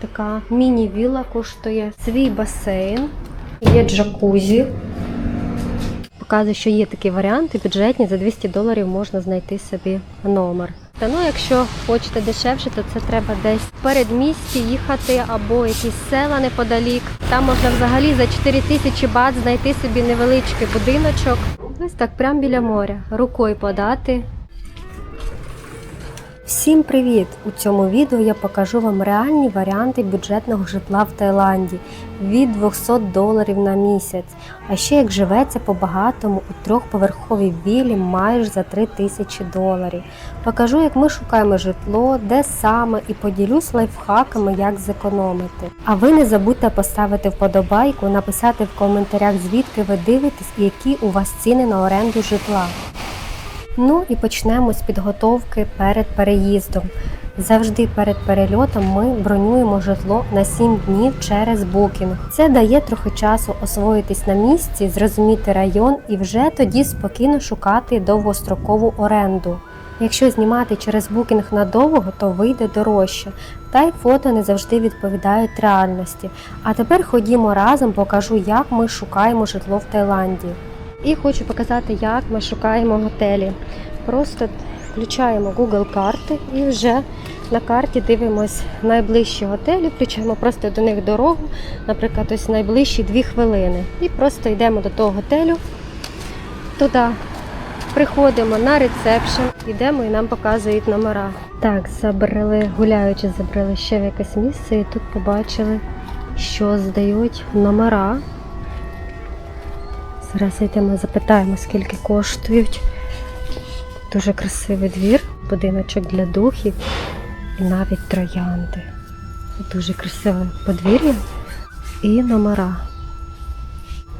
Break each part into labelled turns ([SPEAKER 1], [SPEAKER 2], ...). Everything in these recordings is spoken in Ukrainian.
[SPEAKER 1] Така міні-вілла коштує свій басейн, є джакузі. Показує, що є такі варіанти бюджетні, за 200 доларів можна знайти собі номер. Та ну, якщо хочете дешевше, то це треба десь в передмісті їхати або якісь села неподалік. Там можна взагалі за 4 тисячі бат знайти собі невеличкий будиночок. Ось так, прямо біля моря, рукою подати. Всім привіт! У цьому відео я покажу вам реальні варіанти бюджетного житла в Таїланді від 200 доларів на місяць. А ще як живеться по-багатому у трьохповерховій вілі майже за 3 тисячі доларів. Покажу, як ми шукаємо житло, де саме, і поділюсь лайфхаками, як зекономити. А ви не забудьте поставити вподобайку, написати в коментарях, звідки ви дивитесь і які у вас ціни на оренду житла. Ну і почнемо з підготовки перед переїздом. Завжди перед перельотом ми бронюємо житло на 7 днів через букінг. Це дає трохи часу освоїтись на місці, зрозуміти район і вже тоді спокійно шукати довгострокову оренду. Якщо знімати через букінг надовго, то вийде дорожче, та й фото не завжди відповідають реальності. А тепер ходімо разом, покажу, як ми шукаємо житло в Таїланді. І хочу показати, як ми шукаємо готелі. Просто включаємо Google карти і вже на карті дивимось найближчі готелі, включаємо просто до них дорогу, наприклад, ось найближчі 2 хвилини. І просто йдемо до того готелю. Туди приходимо на ресепшн, йдемо і нам показують номера. Так, забрали, гуляючи, забрали ще в якесь місце, і тут побачили, що здають номера. Зараз йдемо, запитаємо, скільки коштують. Дуже красивий двір, будиночок для духів і навіть троянди. Дуже красиве подвір'я і номера.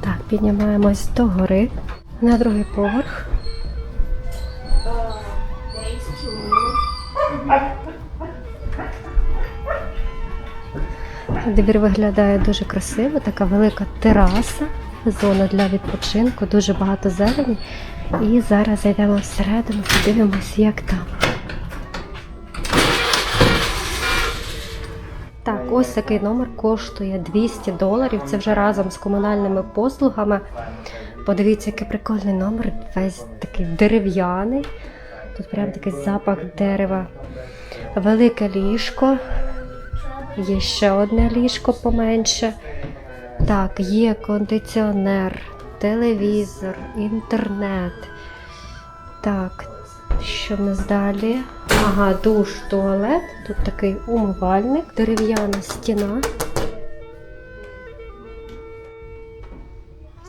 [SPEAKER 1] Так, піднімаємось до гори на другий поверх. Двір виглядає дуже красиво, така велика тераса, зона для відпочинку, дуже багато зелені. І зараз зайдемо всередину, подивимось, як там. Так, ось такий номер коштує 200 доларів. Це вже разом з комунальними послугами. Подивіться, який прикольний номер, весь такий дерев'яний. Тут прям такий запах дерева. Велике ліжко. Є ще одне ліжко поменше. Так, є кондиціонер, телевізор, інтернет. Так, що в нас далі? Ага, душ, туалет. Тут такий умивальник, дерев'яна стіна.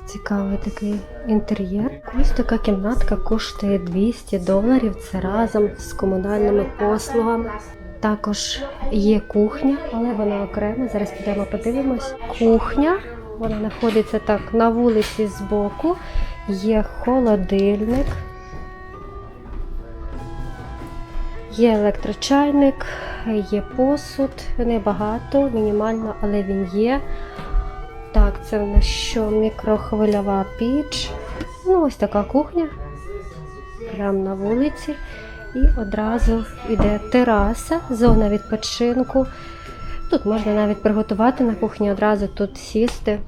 [SPEAKER 1] Цікавий такий інтер'єр. Ось така кімнатка коштує 200 доларів. Це разом з комунальними послугами. Також є кухня, але вона окрема. Зараз підемо подивимось. Кухня. Вона знаходиться так на вулиці збоку. Є холодильник. Є електрочайник, є посуд, небагато, мінімально, але він є. Так, це в нас що мікрохвильова піч. Ну, ось така кухня. Прямо на вулиці. І одразу йде тераса, зона відпочинку. Тут можна навіть приготувати на кухні, одразу тут сісти.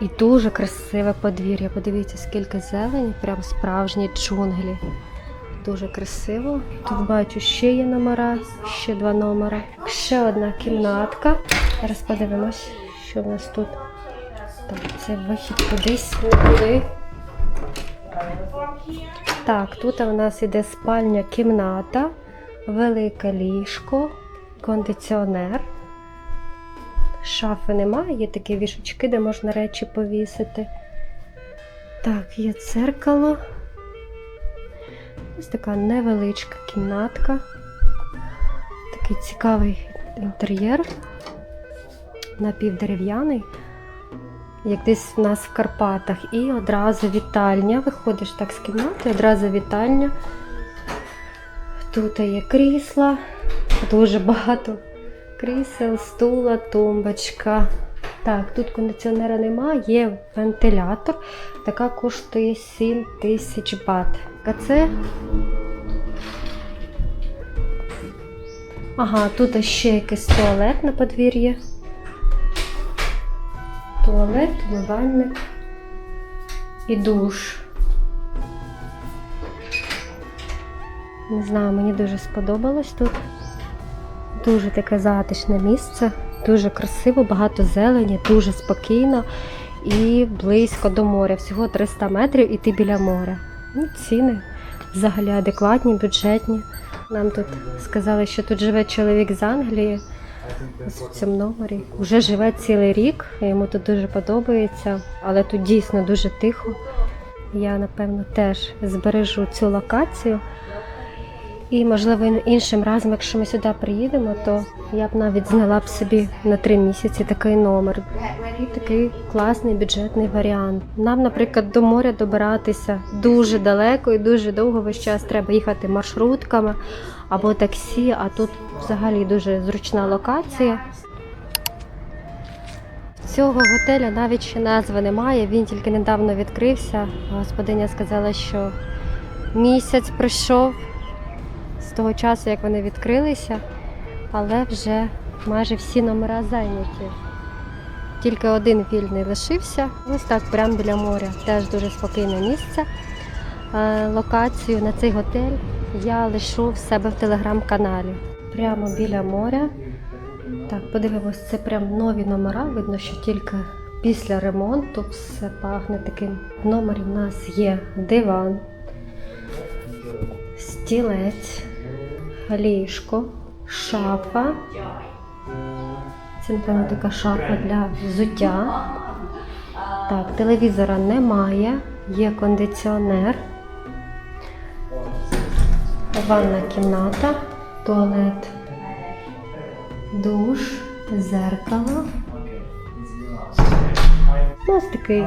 [SPEAKER 1] І дуже красиве подвір'я. Подивіться, скільки зелені, прям справжні джунглі. Дуже красиво. Тут бачу ще є номера, ще два номера. Ще одна кімнатка. Зараз подивимось, що в нас тут. Так, це вихід кудись туди. Так, тут у нас іде спальня кімната, велике ліжко, кондиціонер. Шафи немає, є такі вішечки, де можна речі повісити. Так, є дзеркало. Ось така невеличка кімнатка. Такий цікавий інтер'єр. Напівдерев'яний, як десь в нас в Карпатах. І одразу вітальня. Виходиш так з кімнати, одразу вітальня. Тут є крісла, дуже багато крісел, стула, тумбочка. Так, тут кондиціонера немає, є вентилятор. Така коштує 7 тисяч бат. А це Ага, тут ще якийсь туалет на подвір'ї. Туалет, умивальник і душ. Не знаю, мені дуже сподобалось тут. Дуже таке затишне місце, дуже красиво, багато зелені, дуже спокійно і близько до моря. Всього 300 метрів і ти біля моря. Ну, ціни взагалі адекватні, бюджетні. Нам тут сказали, що тут живе чоловік з Англії. В цьому номері. Вже живе цілий рік, йому тут дуже подобається, але тут дійсно дуже тихо. Я, напевно, теж збережу цю локацію. І, можливо, іншим разом, якщо ми сюди приїдемо, то я б навіть зняла б собі на три місяці такий номер. Такий класний бюджетний варіант. Нам, наприклад, до моря добиратися дуже далеко і дуже довго весь час треба їхати маршрутками або таксі, а тут взагалі дуже зручна локація. Цього готеля навіть ще назви немає, він тільки недавно відкрився. Господиня сказала, що місяць пройшов з того часу, як вони відкрилися, але вже майже всі номера зайняті. Тільки один вільний лишився. Ось так, прямо біля моря. Теж дуже спокійне місце. Е, Локацію на цей готель я лишу в себе в телеграм-каналі. Прямо біля моря. Так, подивимось, це прям нові номера. Видно, що тільки після ремонту все пахне таким. В номері в нас є диван, стілець, ліжко, шафа. Це, напевно, така шафа для взуття. Так, телевізора немає, є кондиціонер, ванна кімната, туалет, душ, зеркало. Ну, Ось такий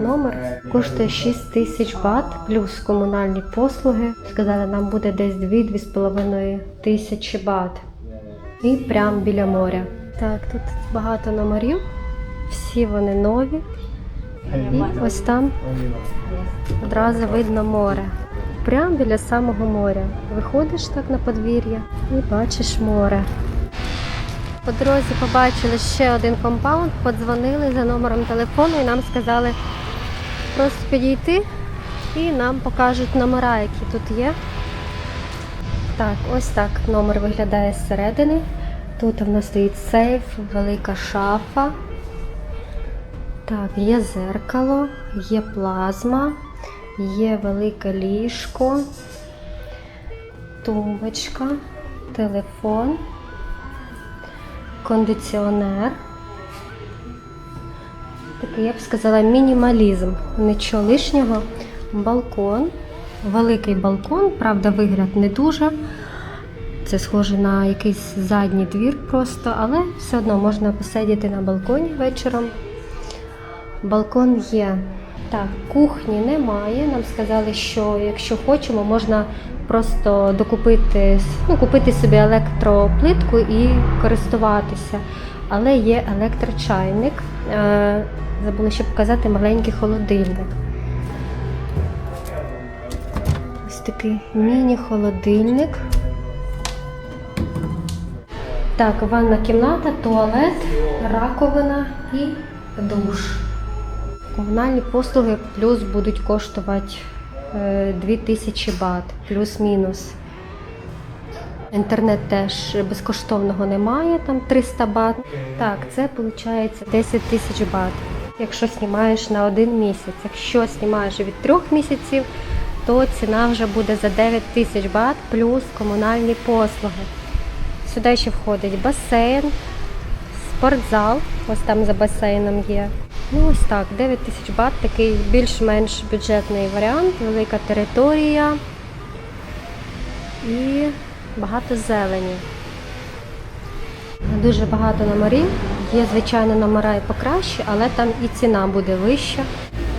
[SPEAKER 1] номер коштує 6 тисяч бат плюс комунальні послуги. Сказали, нам буде десь 2-2,5 тисячі бат. І прямо біля моря. Так, тут багато номерів, всі вони нові. І ось там одразу видно море. Прямо біля самого моря. Виходиш так на подвір'я і бачиш море. По дорозі побачили ще один компаунд, подзвонили за номером телефону і нам сказали просто підійти і нам покажуть номера, які тут є. Так, ось так номер виглядає зсередини. Тут в нас стоїть сейф, велика шафа. Так, є зеркало, є плазма, є велике ліжко, тумбочка, телефон, кондиціонер. Такий, я б сказала, мінімалізм. Нічого лишнього. Балкон. Великий балкон, правда, вигляд не дуже. Це схоже на якийсь задній двір просто, але все одно можна посидіти на балконі вечором. Балкон є. Так, кухні немає. Нам сказали, що якщо хочемо, можна просто докупити, ну, купити собі електроплитку і користуватися. Але є електрочайник. Е, Забула ще показати маленький холодильник. Ось такий міні-холодильник. Так, ванна кімната, туалет, раковина і душ. Комунальні послуги плюс будуть коштувати 2000 бат, плюс-мінус. Інтернет теж безкоштовного немає, там 300 бат. Так, це виходить 10 тисяч бат, якщо знімаєш на один місяць. Якщо знімаєш від трьох місяців, то ціна вже буде за 9 тисяч бат плюс комунальні послуги. Сюди ще входить басейн, спортзал, ось там за басейном є. Ну ось так, 9 тисяч бат, такий більш-менш бюджетний варіант, велика територія і багато зелені. Дуже багато номерів. Є, звичайно, номера і покраще, але там і ціна буде вища.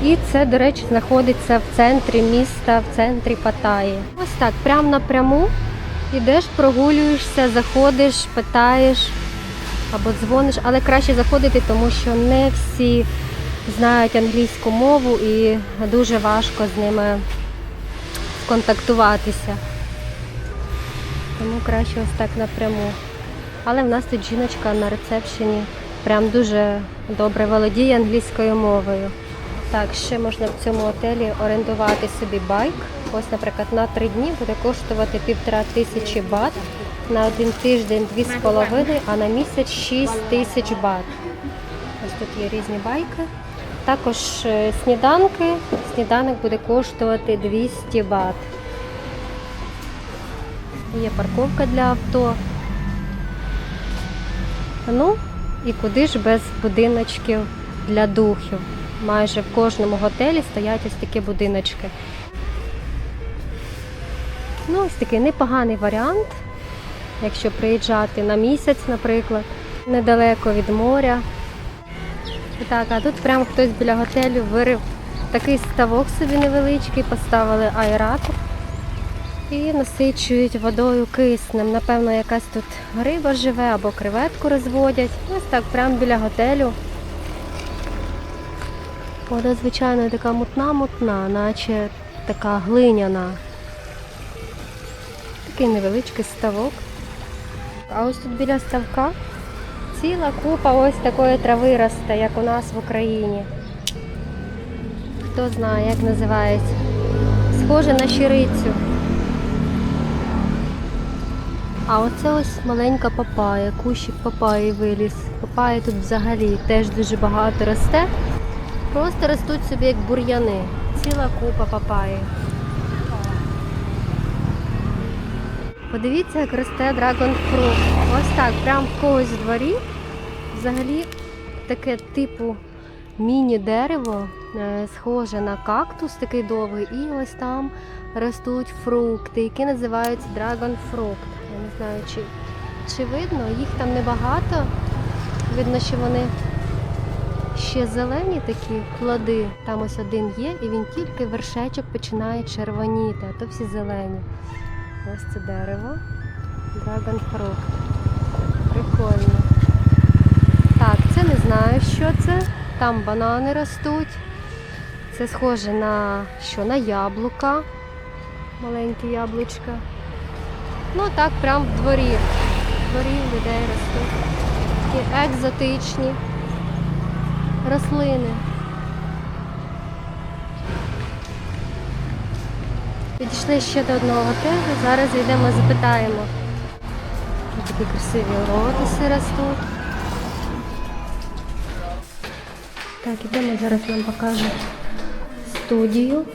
[SPEAKER 1] І це, до речі, знаходиться в центрі міста, в центрі Паттайі. Ось так, прямо напряму Ідеш, прогулюєшся, заходиш, питаєш або дзвониш, але краще заходити, тому що не всі знають англійську мову і дуже важко з ними сконтактуватися. Тому краще ось так напряму. Але в нас тут жіночка на рецепшені прям дуже добре володіє англійською мовою. Так, ще можна в цьому готелі орендувати собі байк. Ось, наприклад, на три дні буде коштувати півтора тисячі бат, на один тиждень дві з половиною, а на місяць шість тисяч бат. Ось тут є різні байки. Також е, сніданки. Сніданок буде коштувати 200 бат. Є парковка для авто. Ну, і куди ж без будиночків для духів. Майже в кожному готелі стоять ось такі будиночки. Ну, ось такий непоганий варіант, якщо приїжджати на місяць, наприклад, недалеко від моря. Так, а тут прямо хтось біля готелю вирив такий ставок собі невеличкий, поставили аератор і насичують водою киснем. Напевно, якась тут риба живе або креветку розводять. Ось так, прямо біля готелю. Вода, звичайно, така мутна-мутна, наче така глиняна. Такий невеличкий ставок. А ось тут біля ставка ціла купа ось такої трави росте, як у нас в Україні. Хто знає, як називається. Схоже на щирицю. А оце ось маленька папая, кущик папаї виліз. Папаї тут взагалі теж дуже багато росте. Просто ростуть собі як бур'яни. Ціла купа папаї. Подивіться, як росте драгонфрут. Ось так, прямо в когось в дворі. Взагалі таке типу міні-дерево, е, схоже на кактус такий довгий, і ось там ростуть фрукти, які називаються драгонфрукт. Я не знаю, чи, чи видно, їх там небагато. Видно, що вони ще зелені такі плоди. Там ось один є, і він тільки вершечок починає червоніти, а то всі зелені. Ось це дерево. Dragon Fruit. Прикольно. Так, це не знаю, що це. Там банани ростуть. Це схоже на що? На яблука. Маленькі яблучка. Ну так, прям в дворі. В дворі людей ростуть. Такі екзотичні рослини. Підійшли ще до одного готелю. Зараз йдемо, запитаємо. Тут такі красиві лотоси ростуть. Так, ідемо, зараз нам покажуть студію.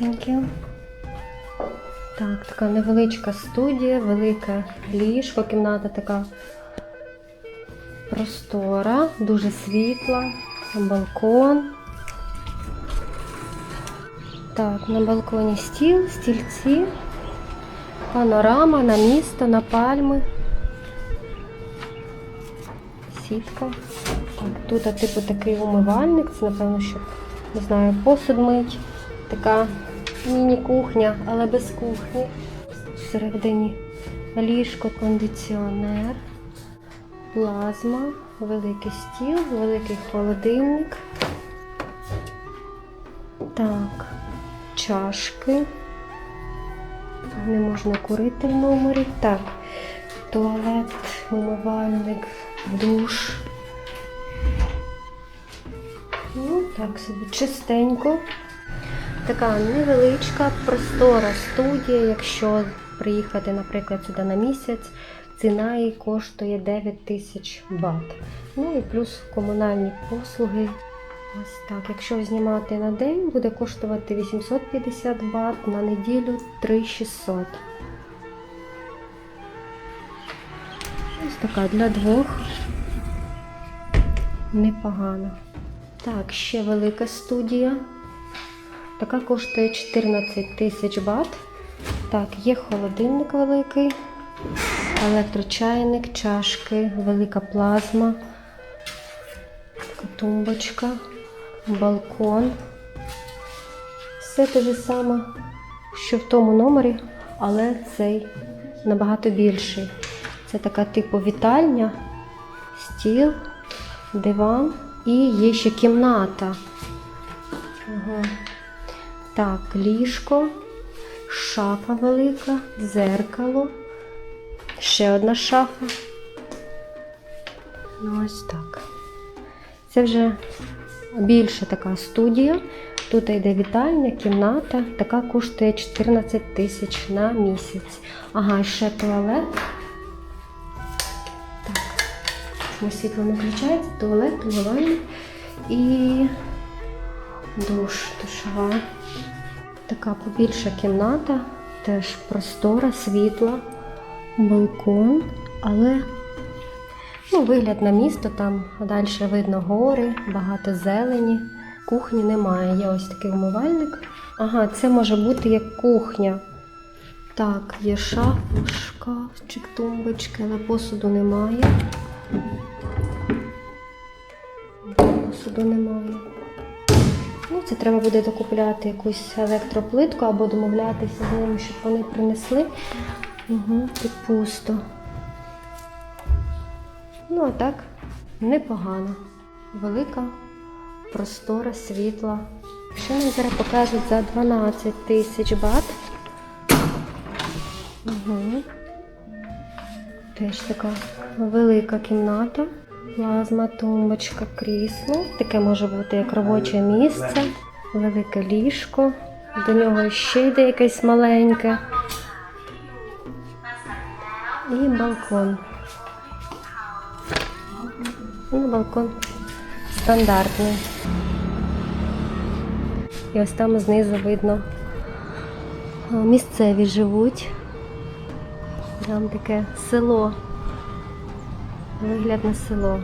[SPEAKER 1] Thank. Так, така невеличка студія, велике ліжко, кімната така простора, дуже світла, балкон. Так, на балконі стіл, стільці, панорама на місто, на пальми. Сітка. Так, тут типу такий умивальник, це напевно, щоб, не знаю, посуд мить. Така міні-кухня, але без кухні. Всередині ліжко, кондиціонер, плазма, великий стіл, великий холодильник. Так, чашки. Не можна курити в номері. Так, туалет, умивальник, душ. Ну, так собі чистенько. Така невеличка, простора студія, якщо приїхати, наприклад, сюди на місяць, ціна її коштує 9 тисяч бат. Ну і плюс комунальні послуги. Ось так. Якщо знімати на день, буде коштувати 850 бат, на неділю 3600. Ось така для двох. Непогано. Так, ще велика студія. Така коштує 14 тисяч бат. Так, є холодильник великий, електрочайник, чашки, велика плазма, така тумбочка, балкон. Все те ж саме, що в тому номері, але цей набагато більший. Це така типу вітальня, стіл, диван і є ще кімната. Ага. Так, ліжко, шафа велика, дзеркало, ще одна шафа. Ну, ось так. Це вже більша така студія. Тут йде вітальня, кімната. Така коштує 14 тисяч на місяць. Ага, ще туалет. Так, світло не включається? Туалет, умивальник і душ, душова. Така побільша кімната, теж простора, світла, балкон, але ну, вигляд на місто, там далі видно гори, багато зелені. Кухні немає. Є ось такий умивальник. Ага, це може бути як кухня. Так, є шаф, шкафчик, тумбочки, але посуду немає. Посуду немає. Ну, це треба буде докупляти якусь електроплитку або домовлятися з ними, щоб вони принесли. Угу, тут пусто. Ну, а так, непогано. Велика, простора, світла. Що нам зараз покажуть за 12 тисяч бат. Угу. Теж така велика кімната. Плазма, тумбочка, крісло. Таке може бути як робоче місце, велике ліжко. До нього ще йде якесь маленьке. І балкон. Ну, балкон стандартний. І ось там знизу видно. Місцеві живуть. Там таке село. Вигляд на село.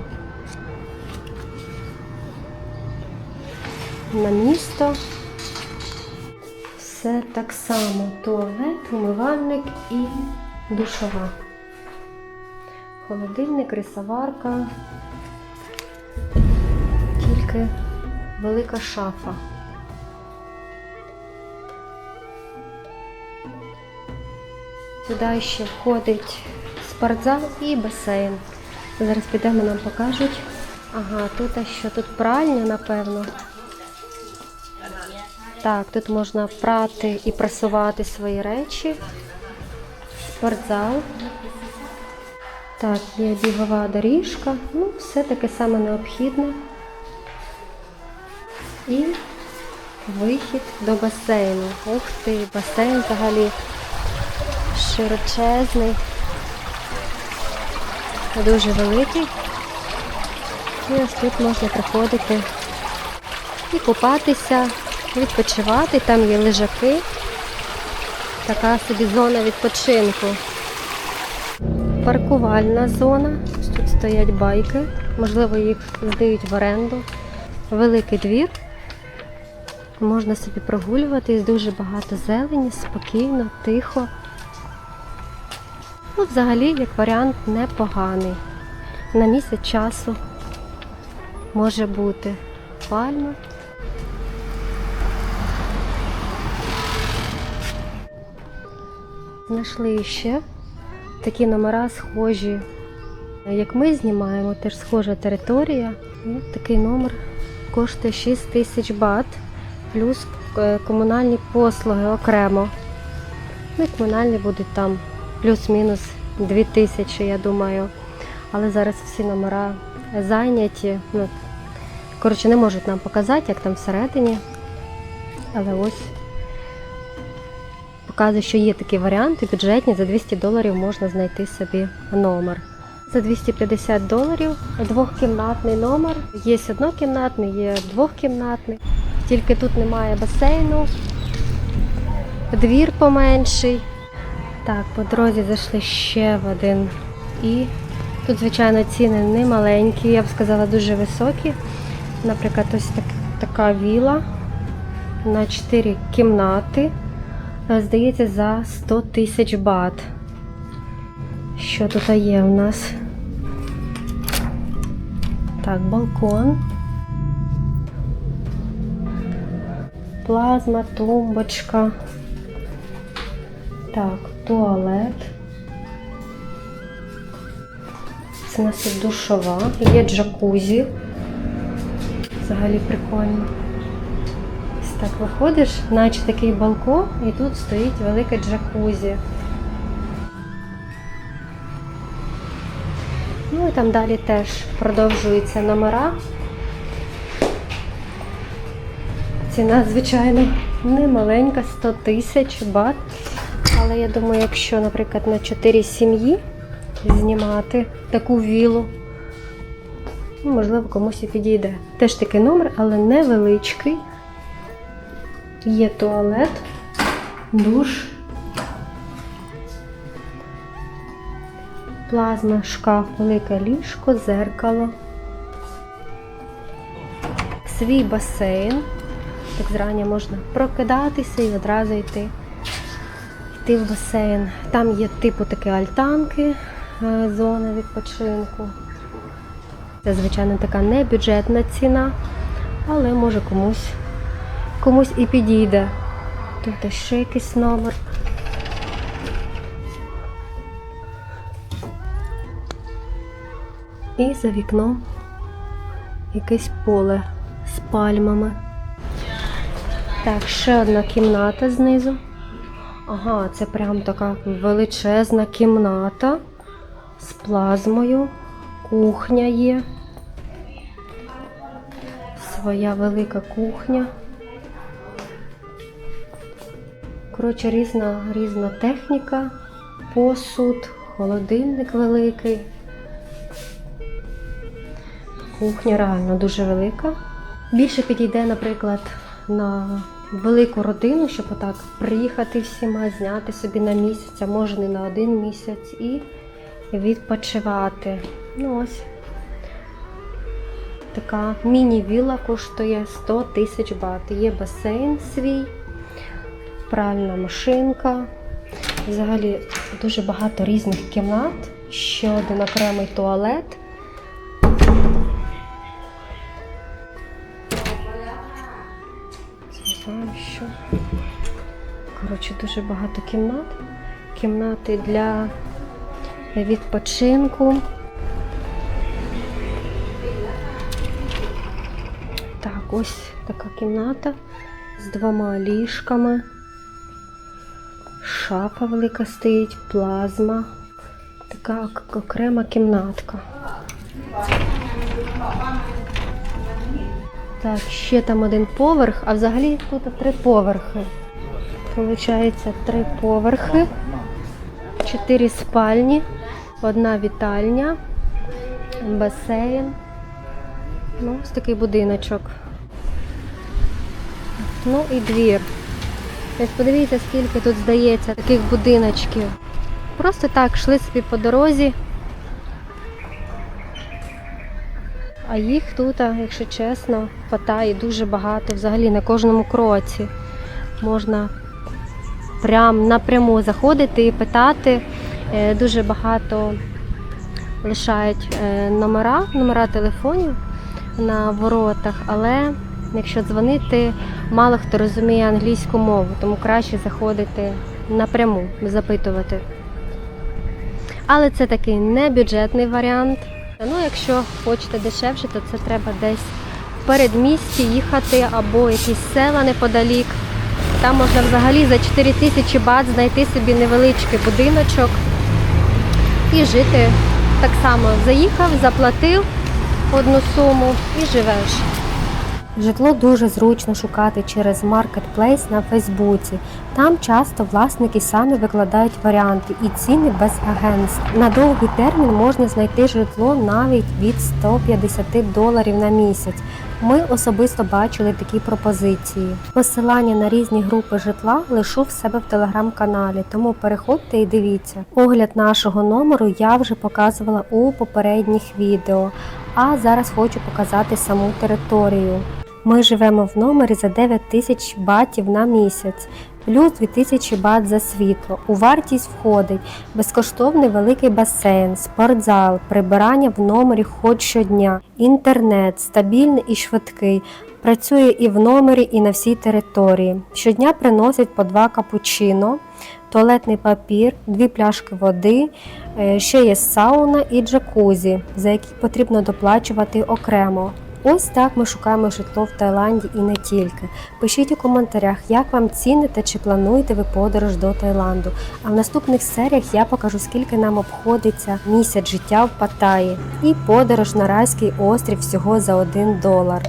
[SPEAKER 1] На місто. Все так само. Туалет, умивальник і душова. Холодильник, рисоварка. Тільки велика шафа. Сюди ще входить спортзал і басейн. Зараз підемо, нам покажуть. Ага, тут а що? Тут пральня, напевно. Так, тут можна прати і прасувати свої речі. Спортзал. Так, є бігова доріжка. Ну, все таке саме необхідне. І вихід до басейну. Ух ти, басейн взагалі широчезний. Дуже великий. І ось тут можна приходити і купатися, відпочивати. Там є лежаки. Така собі зона відпочинку. Паркувальна зона. Тут стоять байки. Можливо, їх здають в оренду. Великий двір. Можна собі прогулюватись, дуже багато зелені, спокійно, тихо. Ну, взагалі, як варіант, непоганий. На місяць часу може бути пальма. Знайшли ще такі номера схожі, як ми знімаємо, теж схожа територія. Такий номер коштує 6 тисяч бат, плюс е, комунальні послуги окремо. Ну комунальні будуть там плюс-мінус 2 тисячі, я думаю. Але зараз всі номера зайняті. Ну, коротше, не можуть нам показати, як там всередині. Але ось показує, що є такі варіанти бюджетні. За 200 доларів можна знайти собі номер. За 250 доларів двохкімнатний номер. Є однокімнатний, є двохкімнатний. Тільки тут немає басейну, двір поменший. Так, по дорозі зайшли ще в один. І тут, звичайно, ціни не маленькі, я б сказала, дуже високі. Наприклад, ось так, така віла на 4 кімнати. Е, Здається, за 100 тисяч бат. Що тут є у нас? Так, балкон. Плазма, тумбочка. Так, туалет. Це у нас тут душова, є джакузі. Взагалі прикольно. так виходиш, наче такий балкон, і тут стоїть велике джакузі. Ну і там далі теж продовжуються номера. Ціна, звичайно, не маленька, 100 тисяч бат. Але я думаю, якщо, наприклад, на 4 сім'ї знімати таку вілу, ну, можливо, комусь і підійде. Теж такий номер, але невеличкий. Є туалет, душ, плазма, шкаф, велике ліжко, зеркало, свій басейн. Так зрання можна прокидатися і одразу йти. Йти в басейн. Там є типу такі альтанки, е, зона відпочинку. Це, звичайно, така небюджетна ціна, але може комусь, комусь і підійде. Тут ще якийсь номер. І за вікном якесь поле з пальмами. Так, ще одна кімната знизу. Ага, це прям така величезна кімната з плазмою. Кухня є. Своя велика кухня. Коротше, різна, різна техніка, посуд, холодильник великий. Кухня реально дуже велика. Більше підійде, наприклад, на велику родину, щоб отак приїхати всіма, зняти собі на місяць, а може не на один місяць, і відпочивати. Ну ось така міні-вілла коштує 100 тисяч бат. Є басейн свій, пральна машинка. Взагалі дуже багато різних кімнат, ще один окремий туалет. Знаю. Коротше, дуже багато кімнат. Кімнати для відпочинку. Так, ось така кімната з двома ліжками. Шафа велика стоїть, плазма. Така окрема кімнатка. Так, ще там один поверх, а взагалі тут три поверхи. Получається три поверхи, чотири спальні, одна вітальня, басейн. Ну, ось такий будиночок. Ну і двір. Ось подивіться, скільки тут здається таких будиночків. Просто так йшли собі по дорозі. А їх тут, якщо чесно, хватає дуже багато взагалі на кожному кроці. Можна прям напряму заходити і питати. Е, Дуже багато лишають е, номера, номера телефонів на воротах, але якщо дзвонити, мало хто розуміє англійську мову, тому краще заходити напряму, запитувати. Але це такий небюджетний варіант. Ну, якщо хочете дешевше, то це треба десь в передмісті їхати або якісь села неподалік. Там можна взагалі за 4 тисячі бат знайти собі невеличкий будиночок і жити так само. Заїхав, заплатив одну суму і живеш. Житло дуже зручно шукати через маркетплейс на Фейсбуці. Там часто власники самі викладають варіанти і ціни без агентств. На довгий термін можна знайти житло навіть від 150 доларів на місяць. Ми особисто бачили такі пропозиції. Посилання на різні групи житла лишу в себе в телеграм-каналі, тому переходьте і дивіться. Огляд нашого номеру я вже показувала у попередніх відео, а зараз хочу показати саму територію. Ми живемо в номері за 9 тисяч батів на місяць, плюс 2000 бат за світло. У вартість входить безкоштовний великий басейн, спортзал, прибирання в номері хоч щодня, інтернет, стабільний і швидкий. Працює і в номері, і на всій території. Щодня приносять по два капучино, туалетний папір, дві пляшки води, е, ще є сауна і джакузі, за які потрібно доплачувати окремо. Ось так ми шукаємо житло в Таїланді і не тільки. Пишіть у коментарях, як вам ціни та чи плануєте ви подорож до Таїланду. А в наступних серіях я покажу, скільки нам обходиться місяць життя в Паттайі і подорож на райський острів всього за 1 долар.